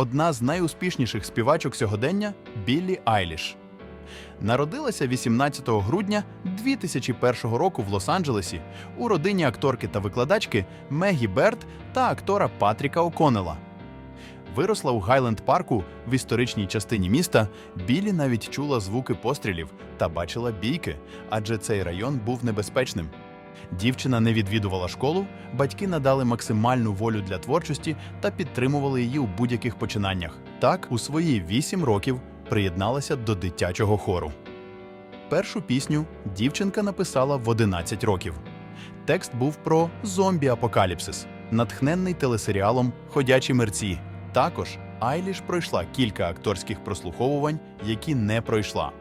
одна з найуспішніших співачок сьогодення Біллі Айліш. Народилася 18 грудня 2001 року в Лос-Анджелесі у родині акторки та викладачки Мегі Берт та актора Патріка О'Коннелла. Виросла у Гайленд парку в історичній частині міста. Білі навіть чула звуки пострілів та бачила бійки, адже цей район був небезпечним. Дівчина не відвідувала школу, батьки надали максимальну волю для творчості та підтримували її у будь-яких починаннях. Так, у свої вісім років приєдналася до дитячого хору. Першу пісню дівчинка написала в 11 років. Текст був про зомбі-апокаліпсис, натхненний телесеріалом Ходячі мерці. Також Айліш пройшла кілька акторських прослуховувань, які не пройшла.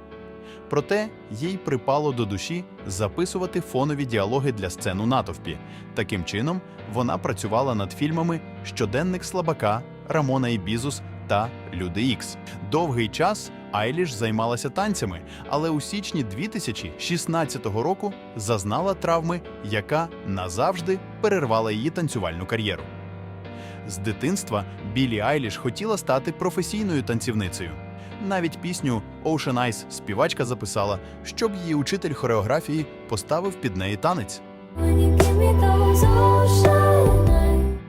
Проте їй припало до душі записувати фонові діалоги для сцен у натовпі. Таким чином, вона працювала над фільмами Щоденник слабака, Рамона і Бізус та Люди Ікс. Довгий час Айліш займалася танцями, але у січні 2016 року зазнала травми, яка назавжди перервала її танцювальну кар'єру. З дитинства Білі Айліш хотіла стати професійною танцівницею. Навіть пісню Ocean Eyes співачка записала, щоб її учитель хореографії поставив під неї танець.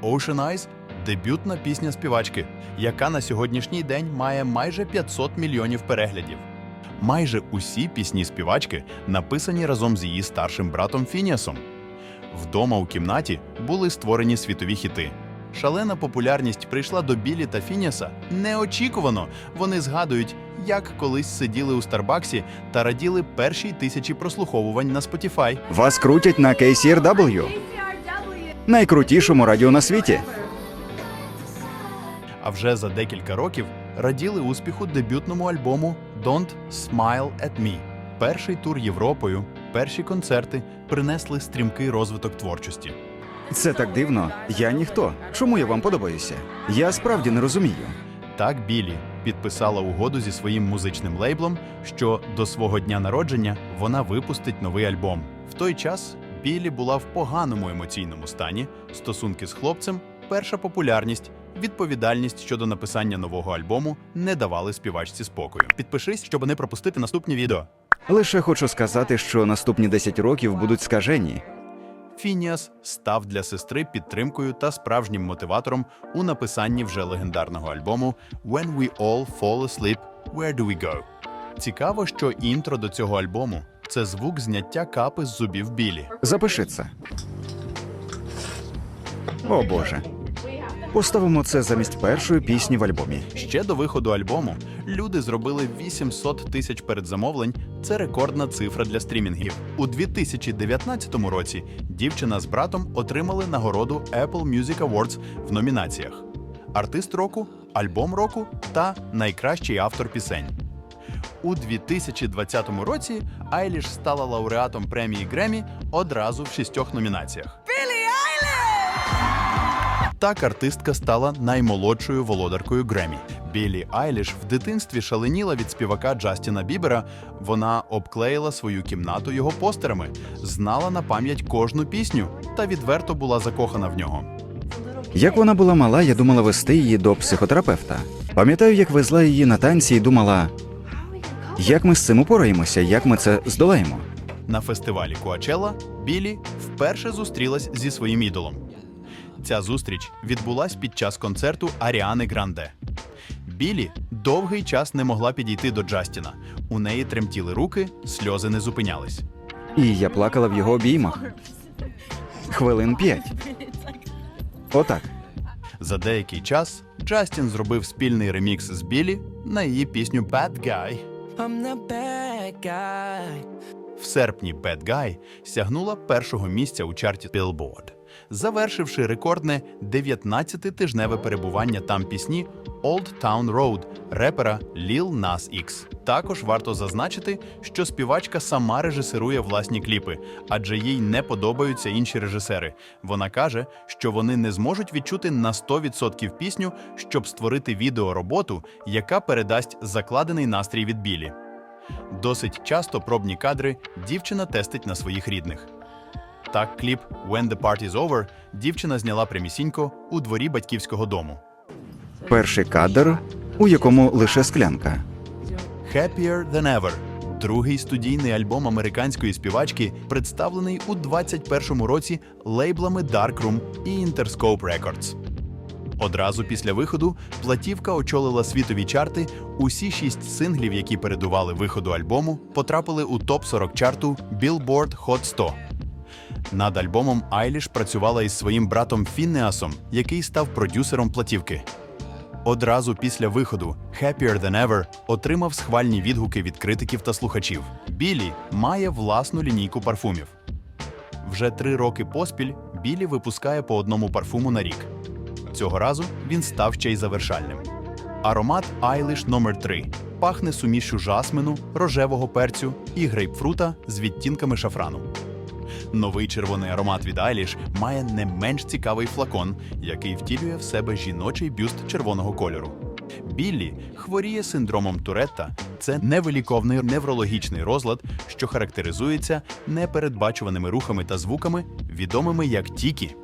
Ocean Eyes – дебютна пісня співачки, яка на сьогоднішній день має майже 500 мільйонів переглядів. Майже усі пісні співачки написані разом з її старшим братом Фініасом. Вдома у кімнаті були створені світові хіти. Шалена популярність прийшла до Білі та Фініаса неочікувано. Вони згадують, як колись сиділи у Старбаксі та раділи першій тисячі прослуховувань на Spotify. Вас крутять на KCRW, найкрутішому радіо на світі. А вже за декілька років раділи успіху дебютному альбому Don't Smile at Me. Перший тур Європою, перші концерти принесли стрімкий розвиток творчості. Це так дивно. Я ніхто. Чому я вам подобаюся? Я справді не розумію. Так Білі підписала угоду зі своїм музичним лейблом, що до свого дня народження вона випустить новий альбом. В той час Білі була в поганому емоційному стані, стосунки з хлопцем, перша популярність, відповідальність щодо написання нового альбому не давали співачці спокою. Підпишись, щоб не пропустити наступні відео. Лише хочу сказати, що наступні 10 років будуть скажені. Фініас став для сестри підтримкою та справжнім мотиватором у написанні вже легендарного альбому When We All Fall Asleep, Where Do We Go? Цікаво, що інтро до цього альбому це звук зняття капи з зубів Білі. Запиши це. О Боже. Поставимо це замість першої пісні в альбомі. Ще до виходу альбому люди зробили 800 тисяч передзамовлень. Це рекордна цифра для стрімінгів. У 2019 році дівчина з братом отримали нагороду Apple Music Awards в номінаціях: Артист року, Альбом року та Найкращий автор пісень. У 2020 році Айліш стала лауреатом премії Гремі одразу в шістьох номінаціях. Так артистка стала наймолодшою володаркою Гремі. Білі Айліш в дитинстві шаленіла від співака Джастіна Бібера. Вона обклеїла свою кімнату його постерами, знала на пам'ять кожну пісню та відверто була закохана в нього. Як вона була мала, я думала вести її до психотерапевта. Пам'ятаю, як везла її на танці і думала, як ми з цим упораємося, як ми це здолаємо. На фестивалі Куачела Білі вперше зустрілась зі своїм ідолом. Ця зустріч відбулась під час концерту Аріани Гранде. Білі довгий час не могла підійти до Джастіна. У неї тремтіли руки, сльози не зупинялись. І я плакала в його обіймах. Хвилин п'ять. Отак. За деякий час Джастін зробив спільний ремікс з Білі на її пісню Bad Guy. I'm the bad guy. В серпні Bad Guy сягнула першого місця у чарті Billboard, завершивши рекордне 19-тижневе перебування там пісні Old Town Road репера Lil Nas X. Також варто зазначити, що співачка сама режисирує власні кліпи, адже їй не подобаються інші режисери. Вона каже, що вони не зможуть відчути на 100% пісню, щоб створити відеороботу, яка передасть закладений настрій від білі. Досить часто пробні кадри дівчина тестить на своїх рідних. Так, кліп «When the Party's Over» дівчина зняла прямісінько у дворі батьківського дому. Перший кадр, у якому лише склянка. Happier Than Ever – другий студійний альбом американської співачки, представлений у 21-му році лейблами Darkroom і Interscope Records. Одразу після виходу платівка очолила світові чарти. Усі шість синглів, які передували виходу альбому, потрапили у топ-40 чарту Billboard Hot 100. Над альбомом Айліш працювала із своїм братом Фіннеасом, який став продюсером платівки. Одразу після виходу Happier Than Ever отримав схвальні відгуки від критиків та слухачів. Білі має власну лінійку парфумів. Вже три роки поспіль Білі випускає по одному парфуму на рік. Цього разу він став ще й завершальним. Аромат Айліш номер 3 пахне сумішю жасмину, рожевого перцю і грейпфрута з відтінками шафрану. Новий червоний аромат від Айліш має не менш цікавий флакон, який втілює в себе жіночий бюст червоного кольору. Біллі хворіє синдромом Туретта. Це невиліковний неврологічний розлад, що характеризується непередбачуваними рухами та звуками, відомими як тікі.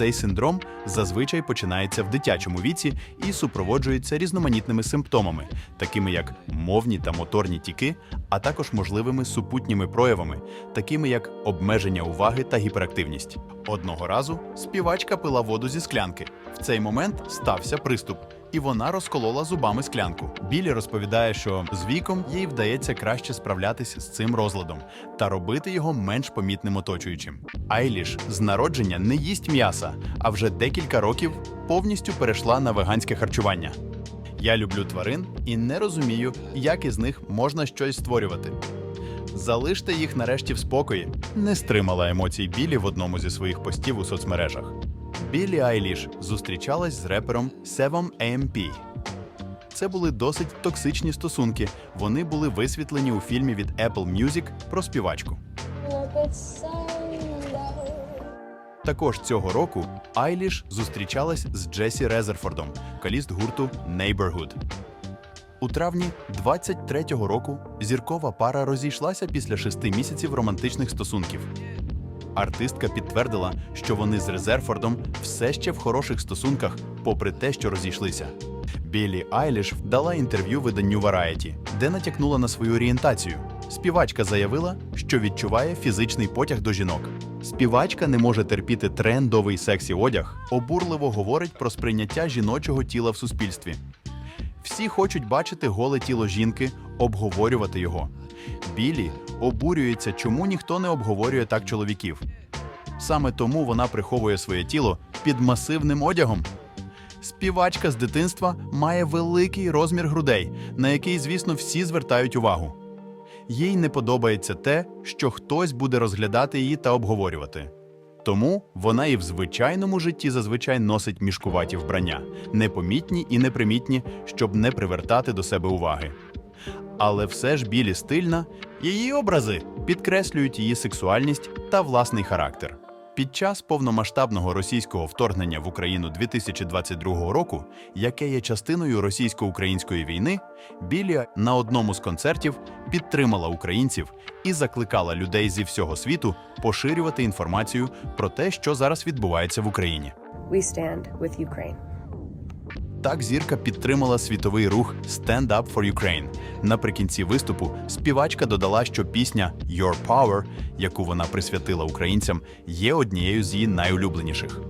Цей синдром зазвичай починається в дитячому віці і супроводжується різноманітними симптомами, такими як мовні та моторні тіки, а також можливими супутніми проявами, такими як обмеження уваги та гіперактивність. Одного разу співачка пила воду зі склянки. В цей момент стався приступ, і вона розколола зубами склянку. Білі розповідає, що з віком їй вдається краще справлятися з цим розладом та робити його менш помітним оточуючим. Айліш з народження не їсть м'яса, а вже декілька років повністю перейшла на веганське харчування. Я люблю тварин і не розумію, як із них можна щось створювати. Залиште їх нарешті в спокої. Не стримала емоцій Білі в одному зі своїх постів у соцмережах. Білі Айліш зустрічалась з репером Севом AMP. Це були досить токсичні стосунки. Вони були висвітлені у фільмі від Apple Music про співачку. Також цього року Айліш зустрічалась з Джесі Резерфордом, каліст гурту Neighborhood. У травні 23-го року зіркова пара розійшлася після шести місяців романтичних стосунків. Артистка підтвердила, що вони з Резерфордом все ще в хороших стосунках, попри те, що розійшлися. Білі Айліш дала інтерв'ю виданню Variety, де натякнула на свою орієнтацію. Співачка заявила, що відчуває фізичний потяг до жінок. Співачка не може терпіти трендовий сексі одяг, обурливо говорить про сприйняття жіночого тіла в суспільстві. Всі хочуть бачити голе тіло жінки, обговорювати його. Білі обурюється, чому ніхто не обговорює так чоловіків. Саме тому вона приховує своє тіло під масивним одягом. Співачка з дитинства має великий розмір грудей, на який, звісно, всі звертають увагу. Їй не подобається те, що хтось буде розглядати її та обговорювати. Тому вона і в звичайному житті зазвичай носить мішкуваті вбрання, непомітні і непримітні, щоб не привертати до себе уваги. Але все ж білі стильна, її образи підкреслюють її сексуальність та власний характер. Під час повномасштабного російського вторгнення в Україну 2022 року, яке є частиною російсько-української війни, Білія на одному з концертів підтримала українців і закликала людей зі всього світу поширювати інформацію про те, що зараз відбувається в Україні. We stand with Ukraine. Так зірка підтримала світовий рух Stand Up for Ukraine. Наприкінці виступу співачка додала, що пісня Your Power, яку вона присвятила українцям, є однією з її найулюбленіших.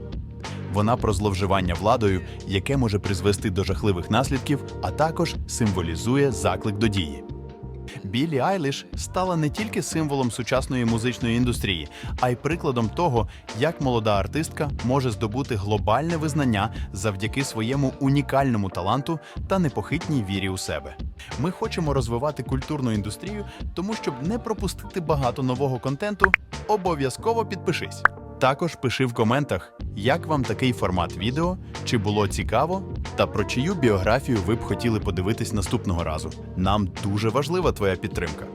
Вона про зловживання владою, яке може призвести до жахливих наслідків, а також символізує заклик до дії. Білі Айліш стала не тільки символом сучасної музичної індустрії, а й прикладом того, як молода артистка може здобути глобальне визнання завдяки своєму унікальному таланту та непохитній вірі у себе. Ми хочемо розвивати культурну індустрію, тому щоб не пропустити багато нового контенту, обов'язково підпишись. Також пиши в коментах, як вам такий формат відео, чи було цікаво, та про чию біографію ви б хотіли подивитись наступного разу. Нам дуже важлива твоя підтримка.